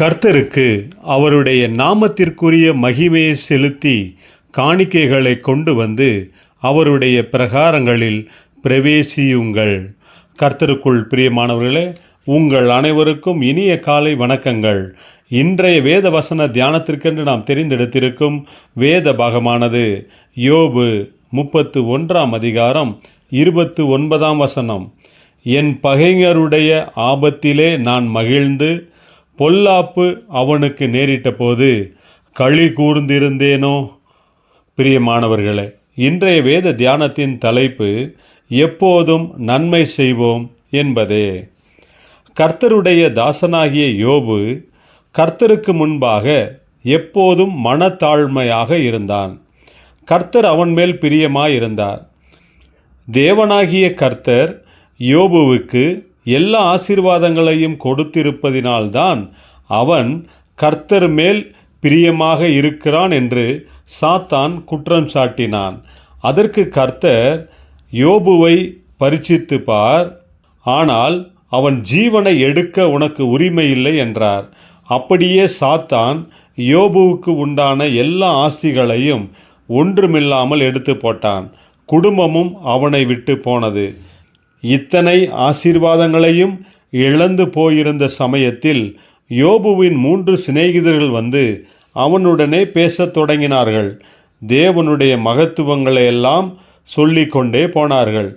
கர்த்தருக்கு அவருடைய நாமத்திற்குரிய மகிமையை செலுத்தி காணிக்கைகளை கொண்டு வந்து அவருடைய பிரகாரங்களில் பிரவேசியுங்கள். கர்த்தருக்குள் பிரியமானவர்களே உங்கள் அனைவருக்கும் இனிய காலை வணக்கங்கள். இன்றைய வேத வசன தியானத்திற்கென்று நாம் தெரிந்தெடுத்திருக்கும் வேத பாகமானது யோபு முப்பத்து ஒன்றாம் அதிகாரம் இருபத்து ஒன்பதாம் வசனம். என் பகைஞருடைய ஆபத்திலே நான் மகிழ்ந்து பொல்லாப்பு அவனுக்கு நேரிட்ட போது களி கூர்ந்திருந்தேனோ? பிரியமானவர்களே இன்றைய வேத தியானத்தின் தலைப்பு எப்போதும் நன்மை செய்வோம் என்பதே. கர்த்தருடைய தாசனாகிய யோபு கர்த்தருக்கு முன்பாக எப்போதும் மனத்தாழ்மையாக இருந்தான். கர்த்தர் அவன் மேல் பிரியமாயிருந்தார். தேவனாகிய கர்த்தர் யோபுவுக்கு எல்லா ஆசீர்வாதங்களையும் கொடுத்திருப்பதினால்தான் அவன் கர்த்தர் மேல் பிரியமாக இருக்கிறான் என்று சாத்தான் குற்றம் சாட்டினான். அதற்கு கர்த்தர் யோபுவை பரிச்சித்து பார் ஆனால் அவன் ஜீவனை எடுக்க உனக்கு உரிமை இல்லை என்றார். அப்படியே சாத்தான் யோபுவுக்கு உண்டான எல்லா ஆஸ்திகளையும் ஒன்றுமில்லாமல் எடுத்து போட்டான். குடும்பமும் அவனை விட்டு போனது. இத்தனை ஆசீர்வாதங்களையும் இழந்து போயிருந்த சமயத்தில் யோபுவின் மூன்று சிநேகிதர்கள் வந்து அவனுடனே பேசத் தொடங்கினார்கள். தேவனுடைய மகத்துவங்களை எல்லாம் சொல்லிக்கொண்டே போனார்கள்.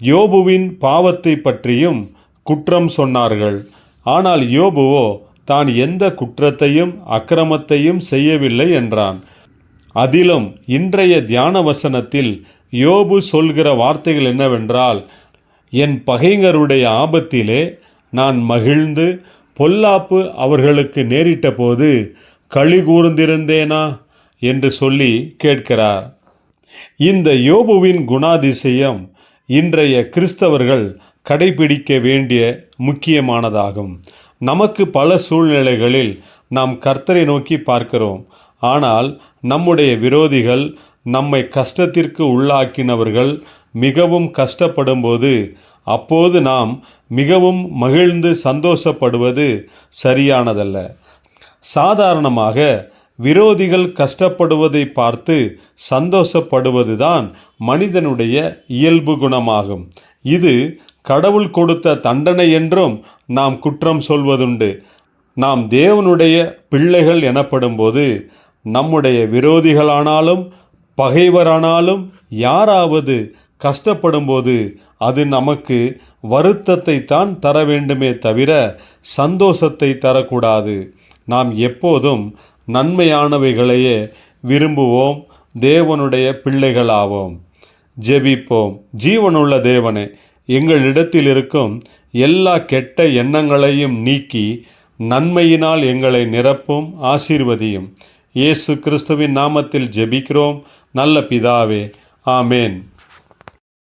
யோபுவின் பாவத்தை பற்றியும் குற்றம் சொன்னார்கள். ஆனால் யோபுவோ தான் எந்த குற்றத்தையும் அக்கிரமத்தையும் செய்யவில்லை என்றான். அதிலும் இன்றைய தியான வசனத்தில் யோபு சொல்கிற வார்த்தைகள் என்னவென்றால் என் பகைஞருடைய ஆபத்திலே நான் மகிழ்ந்து பொல்லாப்பு அவர்களுக்கு நேரிட்ட போது களி கூர்ந்திருந்தேனா என்று சொல்லி கேட்கிறார். இந்த யோபுவின் குணாதிசயம் இன்றைய கிறிஸ்தவர்கள் கடைபிடிக்க வேண்டிய முக்கியமானதாகும். நமக்கு பல சூழ்நிலைகளில் நாம் கர்த்தரை நோக்கி பார்க்கிறோம். ஆனால் நம்முடைய விரோதிகள் நம்மை கஷ்டத்திற்கு உள்ளாக்கினவர்கள் மிகவும் கஷ்டப்படும்போது அப்போது நாம் மிகவும் மகிழ்ந்து சந்தோஷப்படுவது சரியானதல்ல. சாதாரணமாக விரோதிகள் கஷ்டப்படுவதை பார்த்து சந்தோஷப்படுவதுதான் மனிதனுடைய இயல்பு குணமாகும். இது கடவுள் கொடுத்த தண்டனை என்றும் நாம் குற்றம் சொல்வதுண்டு. நாம் தேவனுடைய பிள்ளைகள் எனப்படும்போது நம்முடைய விரோதிகளானாலும் பகைவரானாலும் யாராவது கஷ்டப்படும்போது அது நமக்கு வருத்தத்தை தான் தர வேண்டுமே தவிர சந்தோஷத்தை தரக்கூடாது. நாம் எப்போதும் நன்மையானவைகளையே விரும்புவோம். தேவனுடைய பிள்ளைகளாவோம். ஜெபிப்போம். ஜீவனுள்ள தேவனே எங்களிடத்தில் இருக்கும் எல்லா கெட்ட எண்ணங்களையும் நீக்கி நன்மையினால் எங்களை நிரப்பும் ஆசீர்வதியும். இயேசு கிறிஸ்துவின் நாமத்தில் ஜெபிக்கிறோம். நல்ல பிதாவே ஆமேன்.